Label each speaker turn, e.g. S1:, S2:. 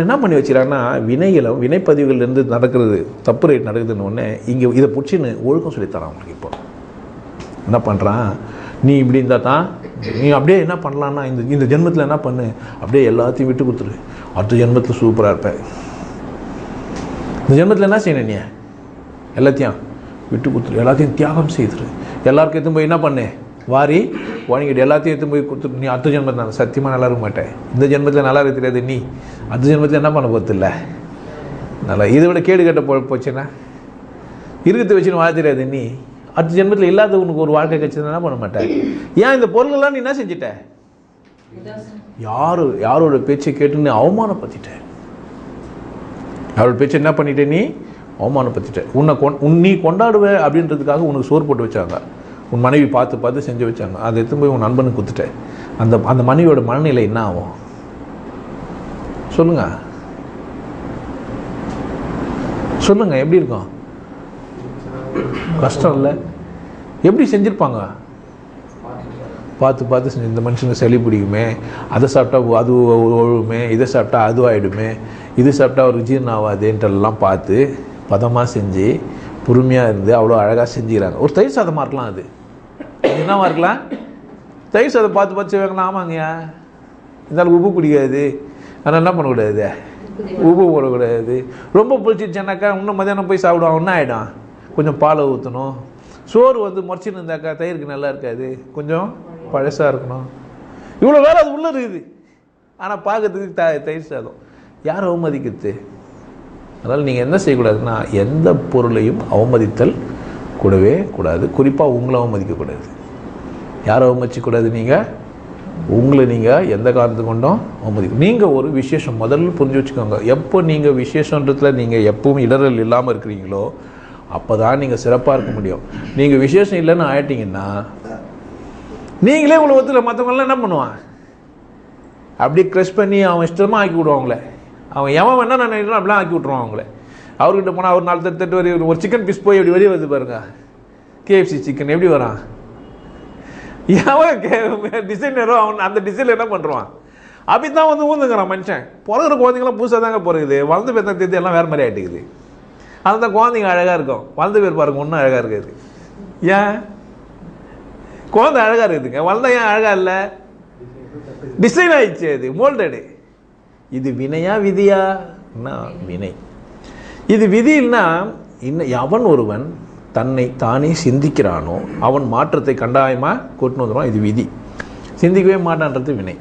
S1: என்ன பண்ணி வச்சுக்கிறாங்கன்னா வினைகளும் வினைப்பதிவுகள்லேருந்து நடக்கிறது தப்பு ரேட் நடக்குதுன்னு உடனே இங்கே இதை பிடிச்சின்னு ஒழுக்கம் சொல்லித்தரான் அவங்களுக்கு இப்போ. என்ன பண்ணுறான் நீ இப்படி இருந்தால் தான் நீ அப்படியே என்ன பண்ணலான்னா இந்த இந்த ஜென்மத்தில் என்ன பண்ணு? அப்படியே எல்லாத்தையும் விட்டு கொடுத்துரு. அடுத்த ஜென்மத்தில் சூப்பராக இருப்பேன் இந்த ஜென்மத்தில் என்ன செய்யணும் நீ? எல்லாத்தையும் விட்டு கொடுத்துரு. எல்லாத்தையும் தியாகம் செய்துரு. எல்லாருக்கும் எதுவும் போய் என்ன பண்ணு? வாரி வாங்கிட்டு எல்லாத்தையும் எடுத்து போய் கொடுத்து நீ அடுத்த ஜென்மத்தில் நான் சத்தியமாக நல்லா இருக்க மாட்டேன். இந்த ஜென்மத்தில் நல்லா இருக்க தெரியாது நீ. அடுத்த ஜென்மத்தில் என்ன பண்ண போகிறது இல்லை நல்லா இதை விட கேடு கட்ட போ போச்சுன்னா இருக்கிறத வச்சுன்னு வாழ தெரியாது நீ. அடுத்த ஜென்மத்தில் இல்லாத உனக்கு ஒரு வாழ்க்கை கிடைச்சதுன்னா என்ன பண்ண மாட்டேன் ஏன் இந்த பொருளெல்லாம் நீ என்ன செஞ்சிட்ட? யார் யாரோட பேச்சை கேட்டுன்னு நீ அவமானப்படுத்திட்ட? யாரோட பேச்சை என்ன பண்ணிட்ட நீ? அவமானப்படுத்திட்ட. உன்னை கொண் உன் நீ கொண்டாடுவ அப்படின்றதுக்காக உனக்கு சோறு போட்டு வச்சாங்க. உன் மனைவி பார்த்து பார்த்து செஞ்சு வச்சாங்க. அதை எடுத்து போய் உன் நண்பனுக்கு கொடுத்துட்டேன். அந்த அந்த மனைவியோட மனநிலை என்ன ஆகும்? சொல்லுங்க. சொல்லுங்க எப்படி இருக்கும்? கஷ்டம் இல்லை. எப்படி செஞ்சுருப்பாங்க? பார்த்து பார்த்து செஞ்சு இந்த மனுஷனுக்கு சளி பிடிக்குமே அதை சாப்பிட்டா அது ஒழுவுமே இதை சாப்பிட்டா அது ஆகிடுமே இது சாப்பிட்டா அவருக்கு ஜீரணம் ஆகாதுன்ட்டெல்லாம் பார்த்து பதமாக செஞ்சு பொறுமையாக இருந்து அவ்வளோ அழகாக செஞ்சுக்கிறாங்க. ஒரு தயிர் சாதமாக இருக்கலாம் அது. என்னவாக இருக்கலாம் தயிர் சாதம் பார்த்து பார்த்து செய்வாங்களா ஆமாங்கய்யா இருந்தாலும் உப்பு பிடிக்காது. ஆனால் என்ன பண்ணக்கூடாது? உப்பு போடக்கூடாது. ரொம்ப பிடிச்சிருச்சுனாக்கா இன்னும் மதியானம் போய் சாப்பிடுவோம். என்ன ஆகிடும் கொஞ்சம் பாலை ஊற்றணும் சோறு வந்து முறைச்சின்னு இருந்தாக்கா தயிருக்கு நல்லா இருக்காது. கொஞ்சம் பழசாக இருக்கணும். இவ்வளோ வேலை அது உள்ளே இருக்குது. ஆனால் பார்க்கறதுக்கு த தயிர் சாதம். யார் அவமதிக்கிறது? அதனால் நீங்கள் என்ன செய்யக்கூடாதுன்னா எந்த பொருளையும் அவமதித்தல் கூடவே கூடாது. குறிப்பாக உங்களை அவமதிக்கக்கூடாது. யாரை அவமதிக்கக்கூடாது நீங்கள் உங்களை நீங்கள் எந்த காரணத்து கொண்டும் அவமதிக்க நீங்கள் ஒரு விசேஷம் முதல்ல புரிஞ்சு வச்சுக்கோங்க. எப்போ நீங்கள் விசேஷன்றதில் நீங்கள் எப்பவும் இடரல் இல்லாமல் இருக்கிறீங்களோ அப்போ தான் நீங்கள் சிறப்பாக இருக்க முடியும். நீங்கள் விசேஷம் இல்லைன்னு ஆயிட்டீங்கன்னா நீங்களே உலகத்தில் மற்றவங்களாம் என்ன பண்ணுவான் அப்படியே க்ரெஷ் பண்ணி அவன் இஷ்டமாக ஆக்கி விடுவாங்களே. அவன் எவன் வேணா நான் அப்படிலாம் ஆக்கி விட்ருவான் அவங்கள. அவர்கிட்ட போனால் அவர் நாலு தட்டு தட்டு வரையும் ஒரு சிக்கன் பீஸ் போய் எப்படி வெளியே வருது பாருங்க. கேஎஃப்சி சிக்கன் எப்படி வரான்? எவன் டிசைனரோ அவன் அந்த டிசைனில் என்ன பண்ணுறான் அப்படி தான் வந்து ஊந்துங்கிறான் மனுஷன். பிறகுற குழந்தைங்களாம் புதுசாக தாங்க பிறகுது. வளர்ந்து பேத்த தேதி எல்லாம் வேறு மாதிரி ஆகிட்டுக்குது அந்த குழந்தைங்க அழகாக இருக்கும். வளர்ந்து பேர் பாருங்க ஒன்றும் அழகாக இருக்காது. ஏன்? குழந்தை அழகாக இருக்குதுங்க. வளர்ந்தா ஏன் அழகாக இல்லை? டிசைன் ஆயிடுச்சு அது மோல்டடு இது வினையா விதியா? வினை. இது விதின்னா இன்னும் எவன் ஒருவன் தன்னை தானே சிந்திக்கிறானோ அவன் மாற்றத்தை கண்டாயமாக கொண்டு வந்துடுவான் இது விதி. சிந்திக்கவே மாட்டான்றது வினை.